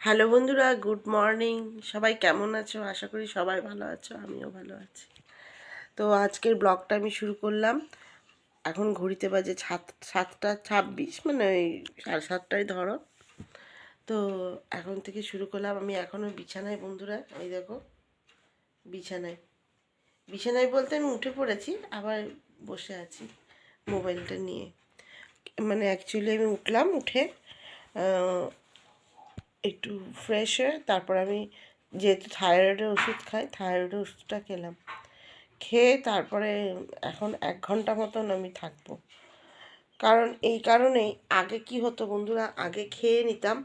Hello বন্ধুরা, good morning. সবাই কেমন আছো? আশা করি সবাই ভালো আছো, আমিও ভালো আছি। তো আজকের ব্লগটা আমি শুরু করলাম। এখন ঘড়িতে বাজে সাত, সাতটা ছাব্বিশ মানে ওই সাড়ে সাতটায় ধরো। তো এখন থেকে শুরু করলাম। আমি এখনও বিছানায় বন্ধুরা, এই দেখো, বিছানায়। বিছানায় বলতে আমি উঠে পড়েছি, আবার বসে আছি মোবাইলটা নিয়ে। মানে অ্যাকচুয়ালি আমি উঠলাম, উঠে একটু ফ্রেশ হয়ে তারপর আমি যেহেতু থাইরয়েডের ওষুধ খাই থাইরয়েডের ওষুধটা খেলাম। খেয়ে তারপরে এখন এক ঘণ্টা মতন আমি থাকব। কারণ এই কারণেই আগে কি হতো বন্ধুরা, আগে খেয়ে নিতাম,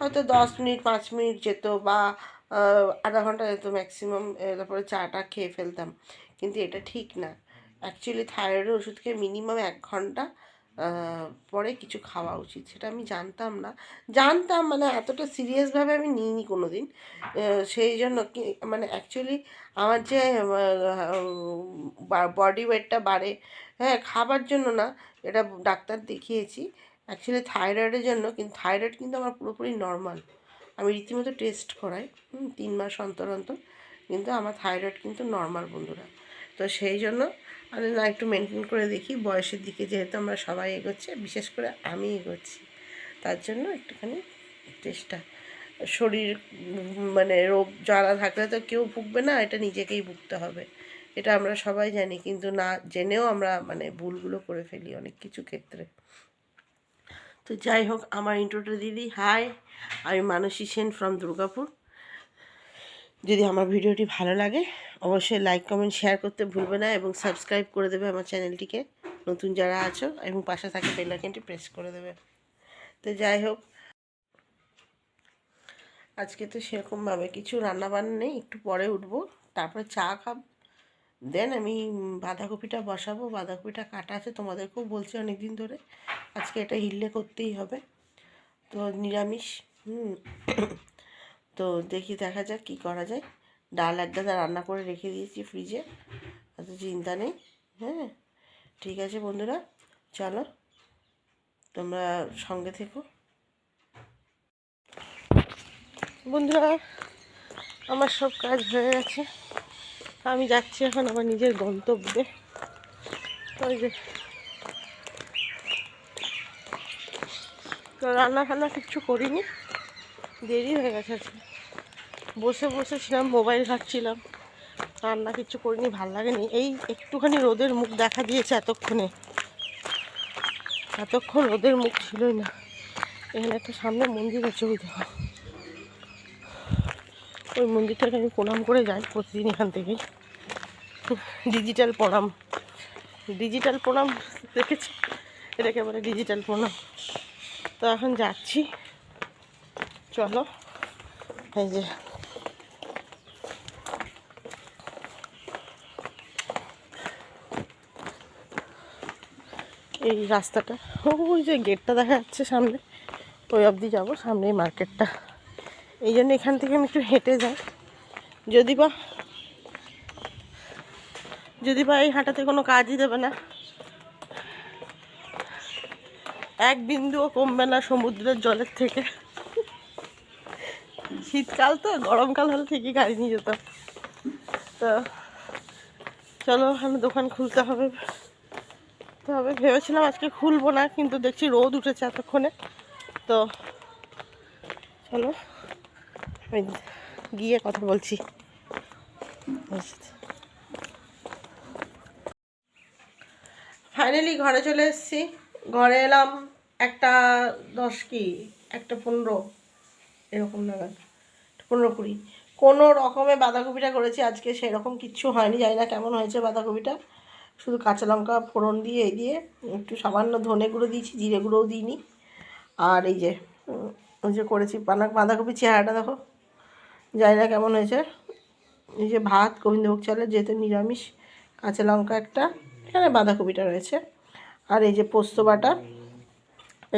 হয়তো দশ মিনিট, পাঁচ মিনিট যেত বা আধা ঘণ্টা যেত ম্যাক্সিমাম তারপরে চাটা খেয়ে ফেলতাম। কিন্তু এটা ঠিক না। অ্যাকচুয়ালি থাইরয়েডের ওষুধ খেয়ে মিনিমাম এক ঘণ্টা পরে কিছু খাওয়া উচিত। সেটা আমি জানতাম না। জানতাম মানে এতটা সিরিয়াসভাবে আমি নিইনি কোনো দিন সেই জন্য কি মানে অ্যাকচুয়ালি আমার যে বডি ওয়েটটা বাড়ে হ্যাঁ খাবার জন্য না, এটা ডাক্তার দেখিয়েছি। অ্যাকচুয়ালি থাইরয়েডের জন্য, কিন্তু থাইরয়েড কিন্তু আমার পুরোপুরি নর্মাল আমি রীতিমতো টেস্ট করাই তিন মাস অন্তর অন্তর। কিন্তু আমার থাইরয়েড কিন্তু নর্মাল বন্ধুরা। তো সেই জন্য আমি না একটু মেনটেন করে দেখি, বয়সের দিকে যেহেতু আমরা সবাই এগোচ্ছে, বিশেষ করে আমি এগোচ্ছি। তার জন্য একটুখানি চেষ্টা শরীর মানে রোগ জ্বালা থাকলে তো কেউ ভুগবে না, এটা নিজেকেই ভুগতে হবে। এটা আমরা সবাই জানি, কিন্তু না জেনেও আমরা মানে ভুলগুলো করে ফেলি অনেক কিছু ক্ষেত্রে। তো যাই হোক, আমার ইন্ট্রোটা দিদি হাই আমি মানসী সেন ফ্রম দুর্গাপুর। যদি আমার ভিডিওটি ভালো লাগে, অবশ্যই লাইক কমেন্ট শেয়ার করতে ভুলবে না এবং সাবস্ক্রাইব করে দেবে আমার চ্যানেলটিকে নতুন যারা আছো এবং পাশে থাকে বেল আইকনটি প্রেস করে দেবে। তো যাই হোক, আজকে তো সেরকমভাবে কিছু রান্না বান্না নেই, একটু পরে উঠবো, তারপরে চা খাব দেন আমি বাঁধাকপিটা বসাবো, বাঁধাকপিটা কাটা আছে, তোমাদেরকেও বলছি অনেক দিন ধরে, আজকে এটা হিললে করতেই হবে। তো নিরামিষ, হুম। তো দেখি দেখা যাক কী করা যায়। ডাল এক গাদা রান্না করে রেখে দিয়েছি ফ্রিজে অত চিন্তা নেই হ্যাঁ। ঠিক আছে বন্ধুরা, চলো, তোমরা সঙ্গে থেকো। বন্ধুরা, আমার সব কাজ হয়ে গেছে। আমি যাচ্ছি এখন আমার নিজের গন্তব্যে। ওই যে। তো রান্না ফান্না কিচ্ছু করিনি। দেরি হয়ে গেছে বসে বসে ছিলাম, মোবাইল ঘাটছিলাম। রান্না কিচ্ছু করিনি, ভালো লাগেনি। এই একটুখানি রোদের মুখ দেখা দিয়েছে এতক্ষণে। এতক্ষণ রোদের মুখ ছিলই না। এখানে একটা সামনে মন্দির আছে ওই দেখো। ওই মন্দিরটাকে আমি প্রণাম করে যাই প্রতিদিন এখান থেকেই। ডিজিটাল প্রণাম। ডিজিটাল প্রণাম দেখেছি? এটাকে বলে ডিজিটাল প্রণাম। তো এখন যাচ্ছি। চলো। এই যে। এই রাস্তাটা। ওই যে গেটটা দেখা যাচ্ছে সামনে। ওই অবধি যাব, সামনেই মার্কেটটা। এই জন্য এখান থেকে আমি একটু হেঁটে যাই। যদি বা যদি বা এই হাঁটাতে কোনো কাজই দেবে না। এক বিন্দুও কমবে না সমুদ্রের জলের থেকে। শীতকাল তো, গরমকাল হলে ঠিকই গাড়ি নিয়ে যেতাম তো চলো, আমি দোকান খুলতে হবে। তো হবে ভেবেছিলাম আজকে খুলবো না, কিন্তু দেখছি রোদ উঠেছে এতক্ষণে। তো চলো, আমি গিয়ে কথা বলছি। ফাইনালি ঘরে চলে এসেছি। ঘরে এলাম একটা দশ কি, একটা পনেরো। এরকম নাগাদ পনেরো কুড়ি। কোনো রকমে বাঁধাকপিটা করেছি, আজকে সেরকম কিচ্ছু হয়নি, জানি না কেমন হয়েছে বাঁধাকপিটা। শুধু কাঁচা লঙ্কা ফোড়ন দিয়ে, এই দিয়ে একটু সামান্য ধনে গুঁড়ো দিয়েছি, জিরে গুঁড়োও দিইনি। আর এই যে ওই যে করেছি বাঁধা বাঁধাকপির চেহারাটা দেখো, জানি না কেমন হয়েছে। এই যে ভাত, গোবিন্দভোগ চালের যেহেতু নিরামিষ, কাঁচা লঙ্কা একটা, এখানে বাঁধাকপিটা রয়েছে। আর এই যে পোস্ত বাটা,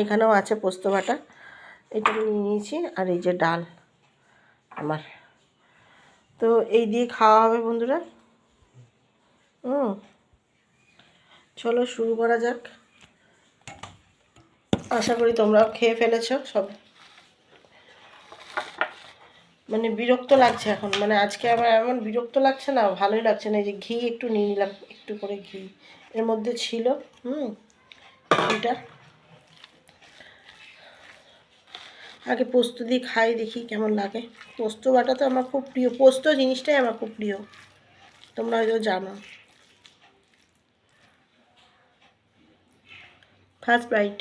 এখানেও আছে পোস্ত বাটা। এটা আমি নিয়ে নিয়েছি, আর এই যে ডাল আমার। তো এই দিয়ে খাওয়া হবে বন্ধুরা। হুম। চলো শুরু করা যাক। আশা করি তোমরাও খেয়ে ফেলেছ সব। মানে বিরক্ত লাগছে এখন। মানে আজকে আমার এমন বিরক্ত লাগছে না, ভালোই লাগছে না। এই যে ঘি একটু নিয়ে নিলাম, একটু করে ঘি। এর মধ্যে ছিল, হুম এটা আগে পোস্ত দিয়ে খাই, দেখি কেমন লাগে। পোস্ত বাটা তো আমার খুব প্রিয়। পোস্ত জিনিসটাই আমার খুব প্রিয়। তোমরা হয়তো জানো। ফার্স্ট বাইট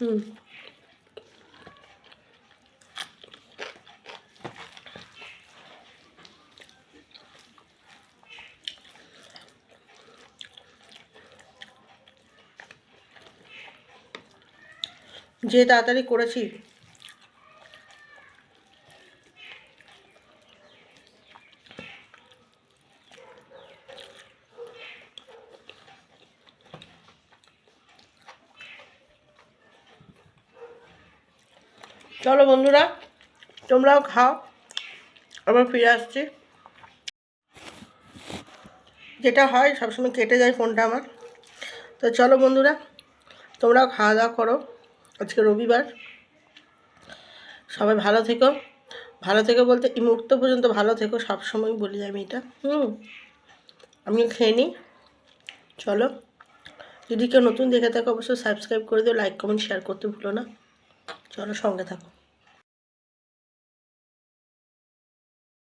হুম। যে তাড়াতাড়ি করেছি। চলো বন্ধুরা, তোমরাও খাও। আবার ফিরে আসছি। যেটা হয়, সবসময় কেটে যায় ফোনটা আমার। তো চলো বন্ধুরা, তোমরাও খাওয়া দাওয়া করো। আজকে রবিবার। সবাই ভালো থেকো। ভালো থেকো বলতে এই মুহূর্ত পর্যন্ত ভালো থেকো সবসময় বলি আমি এটা। হুম। আমি খেয়ে নিই। চলো। যদি কেউ নতুন দেখে থাকো, অবশ্যই সাবস্ক্রাইব করে দিও লাইক কমেন্ট শেয়ার করতে ভুলো না। চলো সঙ্গে থাকো।